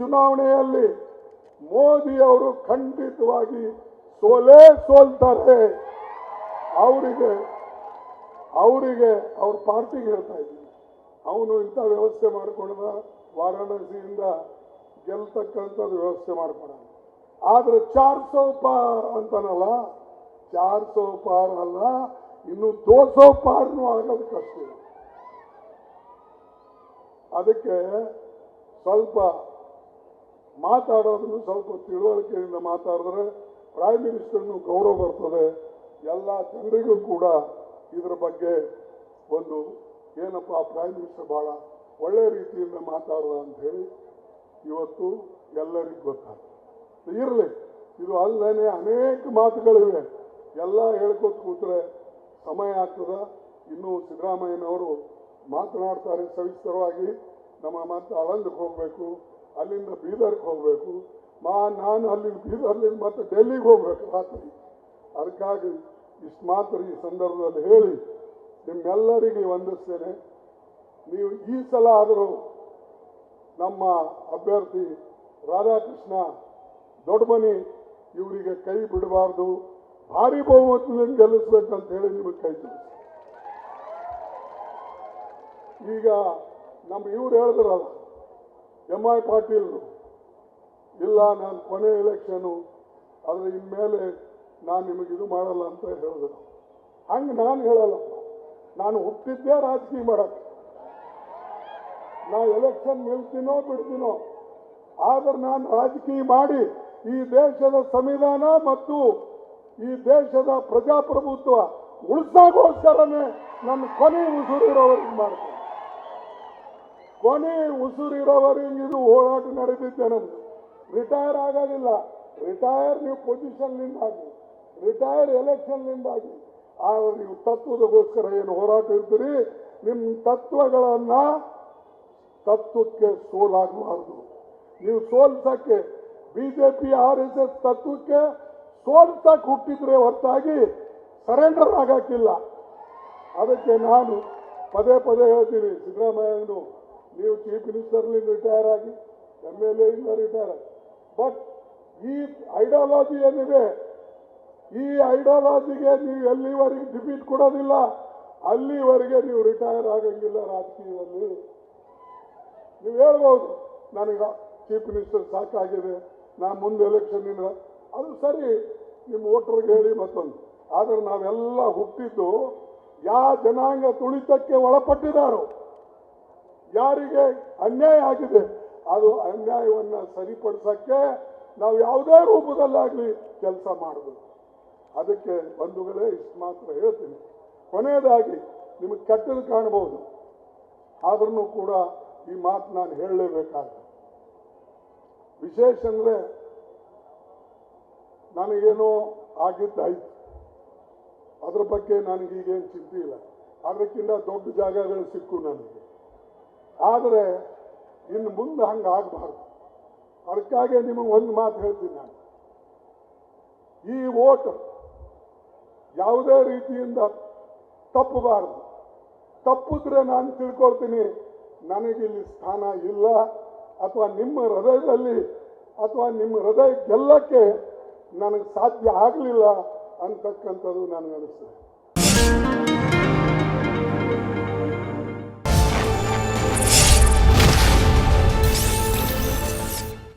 ಚುನಾವಣೆಯಲ್ಲಿ ಮೋದಿ ಅವರು ಖಂಡಿತವಾಗಿ ಸೋಲೇ ಸೋಲ್ತಾರೆ. ಅವರಿಗೆ ಅವರಿಗೆ ಅವ್ರ ಪಾರ್ಟಿಗೆ ಹೇಳ್ತಾ ಇದ್ದೀನಿ. ಅವನು ಇಂಥ ವ್ಯವಸ್ಥೆ ಮಾಡ್ಕೊಂಡ ವಾರಾಣಸಿಯಿಂದ ಗೆಲ್ತಕ್ಕಂಥದ್ದು ವ್ಯವಸ್ಥೆ ಮಾಡ್ಕೊಳ ಆದರೆ ಚಾರ್ ಸೌ ಪಾರ್ ಅಂತಾನಲ್ಲ, ಚಾರ್ ಸೌ ಪಾರ್ ಅಲ್ಲ, ಇನ್ನು ದೋ ಸೌ ಪಾರ್ನು ಆಗೋದು ಕಷ್ಟ ಅದಕ್ಕೆ ಸ್ವಲ್ಪ ಮಾತಾಡೋದನ್ನು ಸ್ವಲ್ಪ ತಿಳುವಳಿಕೆಯಿಂದ ಮಾತಾಡಿದ್ರೆ ಪ್ರೈಮ್ ಮಿನಿಸ್ಟರ್ನು ಗೌರವ ಬರ್ತದೆ. ಎಲ್ಲ ಜನರಿಗೂ ಕೂಡ ಇದರ ಬಗ್ಗೆ ಒಂದು ಏನಪ್ಪ ಪ್ರೈಮ್ ಮಿನಿಸ್ಟರ್ ಭಾಳ ಒಳ್ಳೆ ರೀತಿಯಿಂದ ಮಾತಾಡೋದ ಅಂತ ಹೇಳಿ ಇವತ್ತು ಎಲ್ಲರಿಗೂ ಗೊತ್ತಾಗ್ತದೆ. ಇರಲಿ, ಇದು ಅಲ್ಲೇ ಅನೇಕ ಮಾತುಗಳಿವೆ. ಎಲ್ಲ ಹೇಳ್ಕೊತ ಕೂತ್ರೆ ಸಮಯ ಆಗ್ತದ. ಇನ್ನು ಸಿದ್ದರಾಮಯ್ಯನವರು ಮಾತನಾಡ್ತಾರೆ ಸವಿಸ್ತರವಾಗಿ. ನಮ್ಮ ಮಾತು ಅಳಂದಕ್ಕೆ ಹೋಗಬೇಕು. ಅಲ್ಲಿಂದ ಬೀದರ್ಗೆ ಹೋಗಬೇಕು. ಮಾ, ನಾನು ಅಲ್ಲಿ ಬೀದರ್ಲಿಂದ ಮತ್ತೆ ಡೆಲ್ಲಿಗೆ ಹೋಗ್ಬೇಕು ರಾತ್ರಿ. ಅದಕ್ಕಾಗಿ ಇಷ್ಟು ಮಾತ್ರ ಈ ಸಂದರ್ಭದಲ್ಲಿ ಹೇಳಿ, ನಿಮ್ಮೆಲ್ಲರಿಗೆ ವಂದಿಸ್ತೇನೆ. ನೀವು ಈ ಸಲ ಆದರೂ ನಮ್ಮ ಅಭ್ಯರ್ಥಿ ರಾಧಾಕೃಷ್ಣ ದೊಡ್ಡಮನಿ ಇವರಿಗೆ ಕೈ ಬಿಡಬಾರ್ದು. ಭಾರಿ ಬಹುಮತದಿಂದ ಗೆಲ್ಲಿಸ್ಬೇಕಂತ ಹೇಳಿ ನಿಮಗೆ ಕೈ ಈಗ ನಮ್ಮ ಇವ್ರು ಹೇಳಿದ್ರಲ್ಲ ಎಂ ಐ ಪಾಟೀಲ್ರು ಇಲ್ಲ, ನಾನು ಕೊನೆ ಎಲೆಕ್ಷನು ಆದರೆ ಇನ್ಮೇಲೆ ನಾನು ನಿಮಗೆ ಇದು ಮಾಡಲ್ಲ ಅಂತ ಹೇಳಿದ್ರು. ಹಂಗೆ ನಾನು ಹೇಳಲ್ಲ. ನಾನು ಹುಟ್ಟಿದ್ದೇ ರಾಜಕೀಯ ಮಾಡಕ್ಕೆ. ನಾ ಎಲೆಕ್ಷನ್ ನಿಲ್ತೀನೋ, ಬಿಡ್ತೀನೋ. ಆದ್ರೆ ನಾನು ರಾಜಕೀಯ ಮಾಡಿ ಈ ದೇಶದ ಸಂವಿಧಾನ ಮತ್ತು ಈ ದೇಶದ ಪ್ರಜಾಪ್ರಭುತ್ವ ಉಳಿಸಾಗೋಸ್ಕರನೇ ನನ್ನ ಕೊನೆ ಉಸಿರಿರೋವರೆಗೆ ಮಾಡ್ತೀನಿ. ಕೊನೆ ಉಸಿರಿರೋವರೆಗೆ ಇದು ಹೋರಾಟ ನಡೆದಿದ್ದೆ ನಮ್ದು ರಿಟೈರ್ ಆಗೋದಿಲ್ಲ. ರಿಟೈರ್ ನೀವು ಪೊಸಿಷನ್ನಿಂದಾಗಿ ರಿಟೈರ್ ಎಲೆಕ್ಷನ್ನಿಂದಾಗಿ ಆ ನೀವು ತತ್ವದಗೋಸ್ಕರ ಏನು ಹೋರಾಟ ಇರ್ತೀರಿ? ನಿಮ್ಮ ತತ್ವಗಳನ್ನ ತತ್ವಕ್ಕೆ ಸೋಲಾಗಬಾರ್ದು. ನೀವು ಸೋಲ್ಸಕ್ಕೆ ಬಿಜೆಪಿ ಆರ್ ಎಸ್ ಎಸ್ ತತ್ವಕ್ಕೆ ಸೋಲ್ಸಕ್ಕೆ ಹುಟ್ಟಿದ್ರೆ ಹೊರತಾಗಿ ಸರೆಂಡರ್ ಆಗಕ್ಕಿಲ್ಲ. ಅದಕ್ಕೆ ನಾನು ಪದೇ ಪದೇ ಹೇಳ್ತೀನಿ ಸಿದ್ದರಾಮಯ್ಯನು ನೀವು ಚೀಫ್ ಮಿನಿಸ್ಟರ್ಲಿಂದ ರಿಟೈರ್ ಆಗಿ ಎಂ ಎಲ್ ಎಯಿಂದ ರಿಟೈರ್ ಆಗಿ. ಬಟ್ ಈ ಐಡಿಯಾಲಜಿ ಏನಿದೆ ಈ ಐಡಿಯಾಲಜಿಗೆ ನೀವು ಎಲ್ಲಿವರೆಗೆ ಡಿಫೀಟ್ ಕೊಡೋದಿಲ್ಲ, ಅಲ್ಲಿವರೆಗೆ ನೀವು ರಿಟೈರ್ ಆಗಂಗಿಲ್ಲ ರಾಜಕೀಯದಲ್ಲಿ. ನೀವು ಹೇಳ್ಬೋದು, ನನಗೆ ಚೀಫ್ ಮಿನಿಸ್ಟರ್ ಸಾಕಾಗಿದೆ ನಾ ಮುಂದೆ ಎಲೆಕ್ಷನ್ನಿಂದ ಅದು ಸರಿ, ನಿಮ್ಮ ವೋಟರ್ಗೆ ಹೇಳಿ ಮತ್ತೊಂದು. ಆದರೆ ನಾವೆಲ್ಲ ಹುಟ್ಟಿದ್ದು ಯಾವ ಜನಾಂಗ ತುಳಿತಕ್ಕೆ ಒಳಪಟ್ಟಿದ್ದಾರೋ ಯಾರಿಗೆ ಅನ್ಯಾಯ ಆಗಿದೆ, ಅದು ಅನ್ಯಾಯವನ್ನು ಸರಿಪಡಿಸೋಕ್ಕೆ ನಾವು ಯಾವುದೇ ರೂಪದಲ್ಲಾಗಲಿ ಕೆಲಸ ಮಾಡಬೇಕು. ಅದಕ್ಕೆ ಬಂಧುಗಳೇ, ಇಷ್ಟು ಮಾತ್ರ ಹೇಳ್ತೀನಿ. ಕೊನೆಯದಾಗಿ ನಿಮಗೆ ಕೆಟ್ಟದ್ದು ಕಾಣಬಹುದು. ಆದ್ರೂ ಕೂಡ ಈ ಮಾತು ನಾನು ಹೇಳಲೇಬೇಕಾಗುತ್ತೆ ವಿಶೇಷ ಅಂದರೆ ನನಗೇನೋ ಆಗಿದ್ದಾಯ್ತು. ಅದ್ರ ಬಗ್ಗೆ ನನಗೀಗೇನು ಚಿಂತೆ ಇಲ್ಲ. ಅದಕ್ಕಿಂತ ದೊಡ್ಡ ಜಾಗಗಳು ಸಿಕ್ಕು ನನಗೆ. ಆದರೆ ಇನ್ನು ಮುಂದೆ ಹಂಗೆ ಆಗಬಾರ್ದು ಅದಕ್ಕಾಗಿ ನಿಮಗೆ ಒಂದು ಮಾತು ಹೇಳ್ತೀನಿ ನಾನು. ಈ ಓಟ್ ಯಾವುದೇ ರೀತಿಯಿಂದ ತಪ್ಪಬಾರದು. ತಪ್ಪಿದ್ರೆ ನಾನು ತಿಳ್ಕೊಳ್ತೀನಿ ನನಗಿಲ್ಲಿ ಸ್ಥಾನ ಇಲ್ಲ, ಅಥವಾ ನಿಮ್ಮ ಹೃದಯದಲ್ಲಿ, ಅಥವಾ ನಿಮ್ಮ ಹೃದಯ ಗೆಲ್ಲಕ್ಕೆ ನನಗೆ ಸಾಧ್ಯ ಆಗಲಿಲ್ಲ ಅಂತಕ್ಕಂಥದ್ದು ನನಗನ್ನಿಸ್ತದೆ